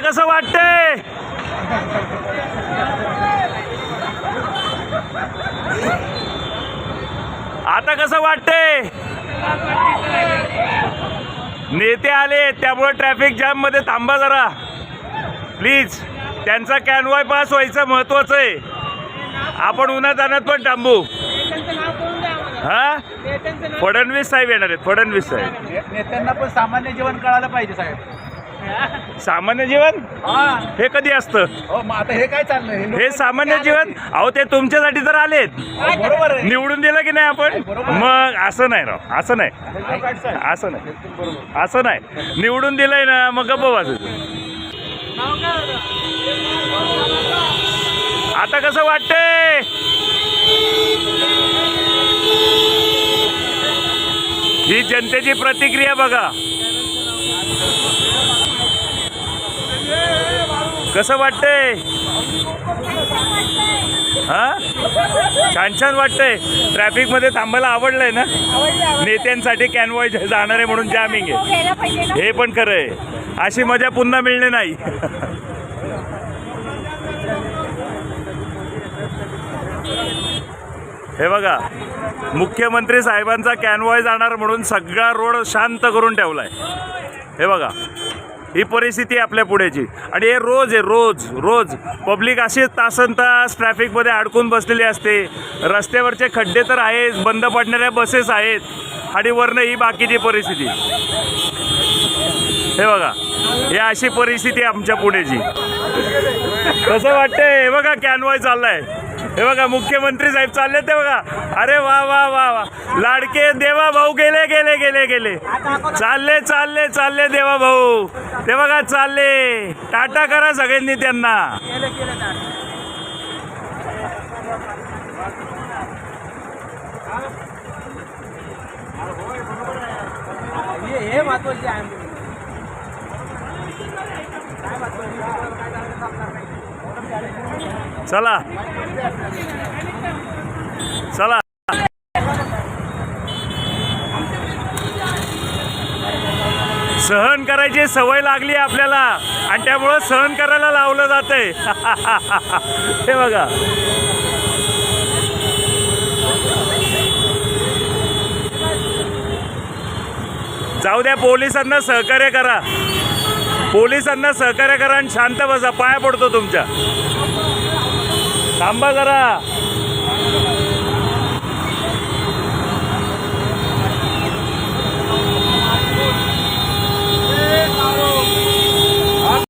कसं वाटतंय? आता कसं वाटतंय? नेते आले त्यामुळे ट्रॅफिक जाममध्ये थांबा जरा. प्लीज त्यांचा कॅनवाय पास व्हायचं महत्वाचं आहे. आपण उन्हात जाण्यात पण थांबू. हा? फडणवीस साहेब येणार आहेत फडणवीस साहेब. नेत्यांना पण सामान्य जीवन कळालं पाहिजे साहेब. सामान्य जीवन? हा. हे कधी असतं? हो मग आता हे काय चाललंय? हे लोकं हे सामान्य जीवन? अहो ते तुमच्यासाठी तर आलेत. बरोबर आहे. निवडून दिलं की नाही आपण? मग असं नाही राव असं नाही. असं नाही. असं नाही. निवडून दिलंय ना मग गप्प बसायचं आता कसं वाटतंय? ही जनतेची प्रतिक्रिया बघा. कसं वाटतंय? हा? छान छान वाटतंय. ट्रॅफिकमध्ये थांबायला आवडलंय ना? नेत्यांसाठी कॅनवॉय जाणार आहे म्हणून जॅमिंग आहे. हे पण खरं आहे. अशी मजा पुन्हा मिळणे नाही. हे बघा मुख्यमंत्री साहेबांचा कॅनवॉय जाणार म्हणून सगळा रोड शांत करून ठेवलाय. हे बघा. ही परिस्थिती आहे आपल्या पुढेची. आणि हे रोज आहे रोज रोज. पब्लिक अशी तासन तास ट्रॅफिकमध्ये अडकून बसलेली असते. रस्त्यावरचे खड्डे तर आहेच बंद पडणाऱ्या बसेस आहेत. आणि वरणं ही बाकीची परिस्थिती. हे बघा ही अशी परिस्थिती आहे आमच्या पुढेची. कसं वाटतंय? हे बघा कॅनवॉय चाललाय. हे बघा मुख्यमंत्री साहेब चालले ते बघा. अरे वा वा वा वा. लाडके देवा भाऊ गेले गेले गेले गेले. चालले चालले चालले देवा भाऊ. ते बघा चालले. टाटा करा सगळ्यांनी त्यांना. हे महत्त्वाचे आहे. चला. चला. सहन करायची सवय लागली आपल्याला. आणि त्यामुळं सहन करायला लावलं जातंय. हे बघा. जाऊ द्या पोलिसांना सहकार्य करा. पोलिसांना सहकार्य करा आणि शांत बसा. पाया पडतो तुमच्या. थांबा जरा.